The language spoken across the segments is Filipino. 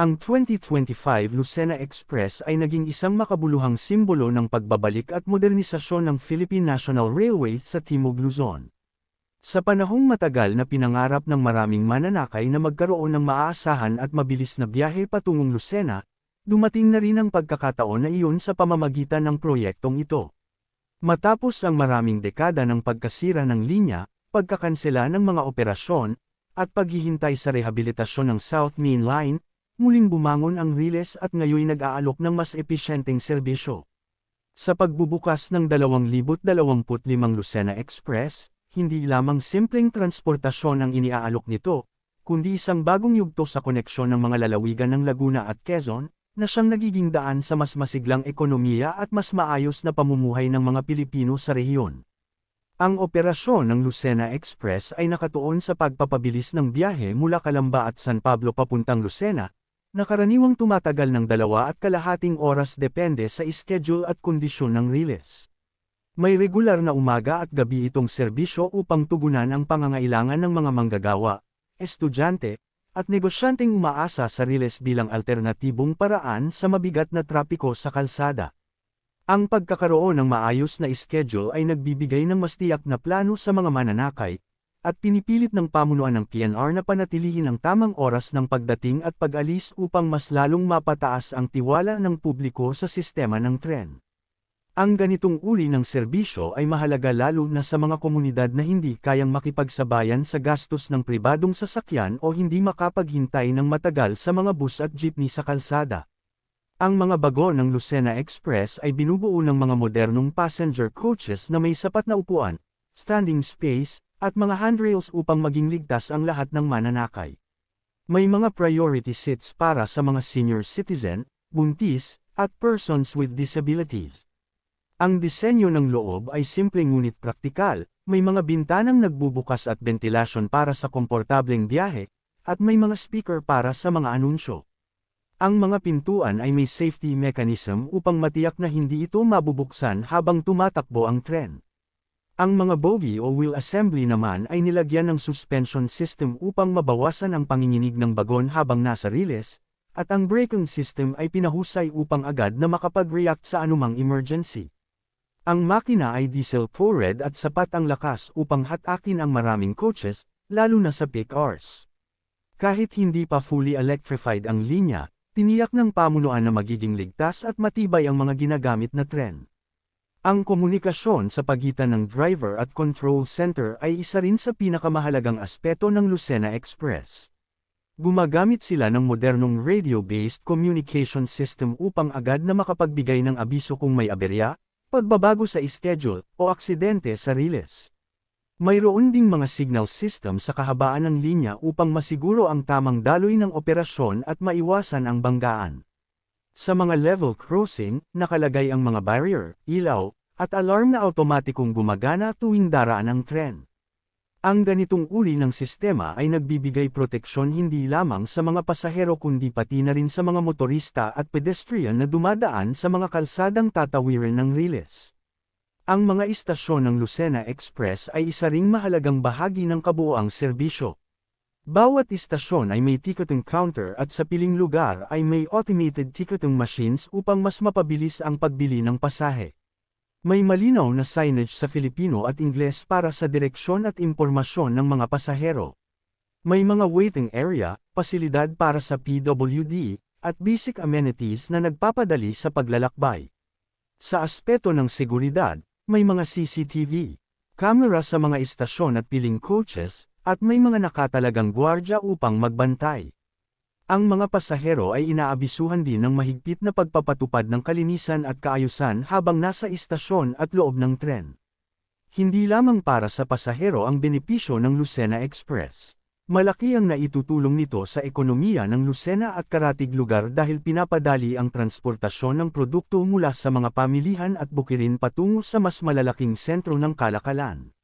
Ang 2025 Lucena Express ay naging isang makabuluhang simbolo ng pagbabalik at modernisasyon ng Philippine National Railway sa Timog Luzon. Sa panahong matagal na pinangarap ng maraming mananakay na magkaroon ng maaasahan at mabilis na biyahe patungong Lucena, dumating na rin ang pagkakataon na iyon sa pamamagitan ng proyektong ito. Matapos ang maraming dekada ng pagkasira ng linya, pagkakansela ng mga operasyon, at paghihintay sa rehabilitasyon ng South Main Line, muling bumangon ang Riles at ngayoy nag-aalok ng mas episyenteng serbisyo. Sa pagbubukas ng 2025 Lucena Express, hindi lamang simpleng transportasyon ang iniaalok nito, kundi isang bagong yugto sa koneksyon ng mga lalawigan ng Laguna at Quezon, na siyang nagiging daan sa mas masiglang ekonomiya at mas maayos na pamumuhay ng mga Pilipino sa rehiyon. Ang operasyon ng Lucena Express ay nakatuon sa pagpapabilis ng biyahe mula Calamba at San Pablo papuntang Lucena, na karaniwang tumatagal ng dalawa at kalahating oras depende sa schedule at kondisyon ng riles. May regular na umaga at gabi itong serbisyo upang tugunan ang pangangailangan ng mga manggagawa, estudyante, at negosyanteng umaasa sa riles bilang alternatibong paraan sa mabigat na trapiko sa kalsada. Ang pagkakaroon ng maayos na schedule ay nagbibigay ng mas tiyak na plano sa mga mananakay, at pinipilit ng pamunuan ng PNR na panatilihin ang tamang oras ng pagdating at pag-alis upang mas lalong mapataas ang tiwala ng publiko sa sistema ng tren. Ang ganitong uri ng serbisyo ay mahalaga lalo na sa mga komunidad na hindi kayang makipagsabayan sa gastos ng pribadong sasakyan o hindi makapaghintay ng matagal sa mga bus at jeepney sa kalsada. Ang mga bago ng Lucena Express ay binubuo ng mga modernong passenger coaches na may sapat na upuan, standing space, at mga handrails upang maging ligtas ang lahat ng mananakay. May mga priority seats para sa mga senior citizen, buntis, at persons with disabilities. Ang disenyo ng loob ay simple ngunit praktikal, may mga bintanang nagbubukas at ventilasyon para sa komportableng biyahe, at may mga speaker para sa mga anunsyo. Ang mga pintuan ay may safety mechanism upang matiyak na hindi ito mabubuksan habang tumatakbo ang tren. Ang mga bogie o wheel assembly naman ay nilagyan ng suspension system upang mabawasan ang panginginig ng bagon habang nasa riles, at ang braking system ay pinahusay upang agad na makapag-react sa anumang emergency. Ang makina ay diesel-powered at sapat ang lakas upang hatakin ang maraming coaches, lalo na sa peak hours. Kahit hindi pa fully electrified ang linya, tiniyak ng pamunuan na magiging ligtas at matibay ang mga ginagamit na tren. Ang komunikasyon sa pagitan ng driver at control center ay isa rin sa pinakamahalagang aspeto ng Lucena Express. Gumagamit sila ng modernong radio-based communication system upang agad na makapagbigay ng abiso kung may aberya, pagbabago sa schedule, o aksidente sa riles. Mayroon ding mga signal system sa kahabaan ng linya upang masiguro ang tamang daloy ng operasyon at maiwasan ang banggaan. Sa mga level crossing, nakalagay ang mga barrier, ilaw, at alarm na automatikong gumagana tuwing daraan ang tren. Ang ganitong uri ng sistema ay nagbibigay proteksyon hindi lamang sa mga pasahero kundi pati na rin sa mga motorista at pedestrian na dumadaan sa mga kalsadang tatawiran ng riles. Ang mga istasyon ng Lucena Express ay isa ring mahalagang bahagi ng kabuoang serbisyo. Bawat istasyon ay may ticketing counter at sa piling lugar ay may automated ticketing machines upang mas mapabilis ang pagbili ng pasahe. May malinaw na signage sa Filipino at Ingles para sa direksyon at impormasyon ng mga pasahero. May mga waiting area, pasilidad para sa PWD, at basic amenities na nagpapadali sa paglalakbay. Sa aspeto ng seguridad, may mga CCTV, camera sa mga istasyon at piling coaches, at may mga nakatalagang gwardya upang magbantay. Ang mga pasahero ay inaabisuhan din ng mahigpit na pagpapatupad ng kalinisan at kaayusan habang nasa istasyon at loob ng tren. Hindi lamang para sa pasahero ang benepisyo ng Lucena Express. Malaki ang naitutulong nito sa ekonomiya ng Lucena at karatig lugar dahil pinapadali ang transportasyon ng produkto mula sa mga pamilihan at bukirin patungo sa mas malalaking sentro ng kalakalan.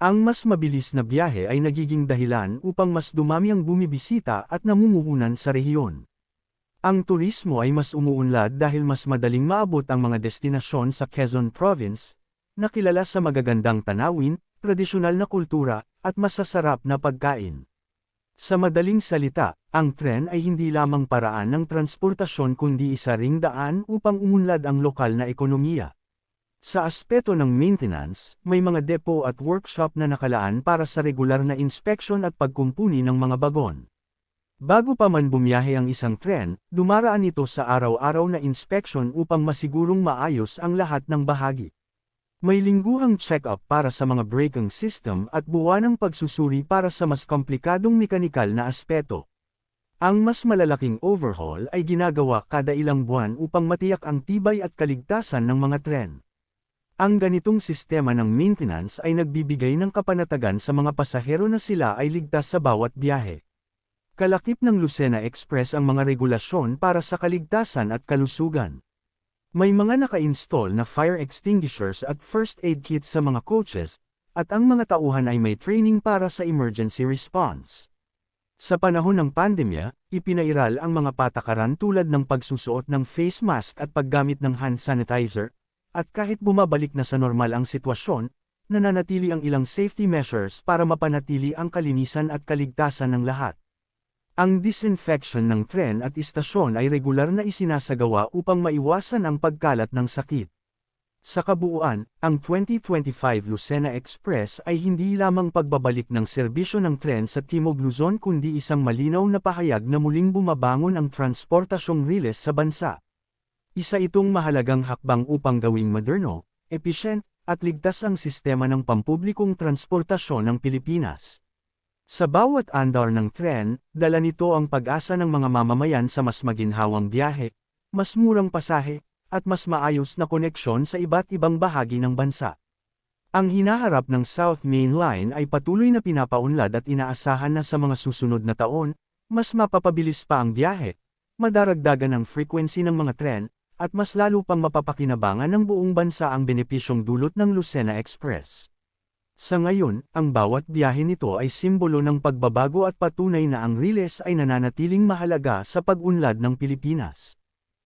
Ang mas mabilis na biyahe ay nagiging dahilan upang mas dumami ang bumibisita at namumuhunan sa rehiyon. Ang turismo ay mas umuunlad dahil mas madaling maabot ang mga destinasyon sa Quezon Province, na kilala sa magagandang tanawin, tradisyonal na kultura, at masasarap na pagkain. Sa madaling salita, ang tren ay hindi lamang paraan ng transportasyon kundi isa ring daan upang umunlad ang lokal na ekonomiya. Sa aspeto ng maintenance, may mga depo at workshop na nakalaan para sa regular na inspeksyon at pagkumpuni ng mga bagon. Bago pa man bumiyahe ang isang tren, dumaraan ito sa araw-araw na inspeksyon upang masigurong maayos ang lahat ng bahagi. May lingguhang check-up para sa mga braking system at buwanang pagsusuri para sa mas komplikadong mekanikal na aspeto. Ang mas malalaking overhaul ay ginagawa kada ilang buwan upang matiyak ang tibay at kaligtasan ng mga tren. Ang ganitong sistema ng maintenance ay nagbibigay ng kapanatagan sa mga pasahero na sila ay ligtas sa bawat biyahe. Kalakip ng Lucena Express ang mga regulasyon para sa kaligtasan at kalusugan. May mga naka-install na fire extinguishers at first aid kits sa mga coaches, at ang mga tauhan ay may training para sa emergency response. Sa panahon ng pandemya, ipinairal ang mga patakaran tulad ng pagsusuot ng face mask at paggamit ng hand sanitizer, at kahit bumabalik na sa normal ang sitwasyon, nananatili ang ilang safety measures para mapanatili ang kalinisan at kaligtasan ng lahat. Ang disinfection ng tren at istasyon ay regular na isinasagawa upang maiwasan ang pagkalat ng sakit. Sa kabuuan, ang 2025 Lucena Express ay hindi lamang pagbabalik ng serbisyo ng tren sa Timog Luzon kundi isang malinaw na pahayag na muling bumabangon ang transportasyong riles sa bansa. Isa itong mahalagang hakbang upang gawing moderno, efficient, at ligtas ang sistema ng pampublikong transportasyon ng Pilipinas. Sa bawat andar ng tren, dala nito ang pag-asa ng mga mamamayan sa mas maginhawang biyahe, mas murang pasahe, at mas maayos na koneksyon sa iba't ibang bahagi ng bansa. Ang hinaharap ng South Main Line ay patuloy na pinapaunlad at inaasahan na sa mga susunod na taon, mas mapapabilis pa ang biyahe, madaragdagan ang frequency ng mga tren, at mas lalo pang mapapakinabangan ng buong bansa ang benepisyong dulot ng Lucena Express. Sa ngayon, ang bawat biyahe nito ay simbolo ng pagbabago at patunay na ang Riles ay nananatiling mahalaga sa pag-unlad ng Pilipinas.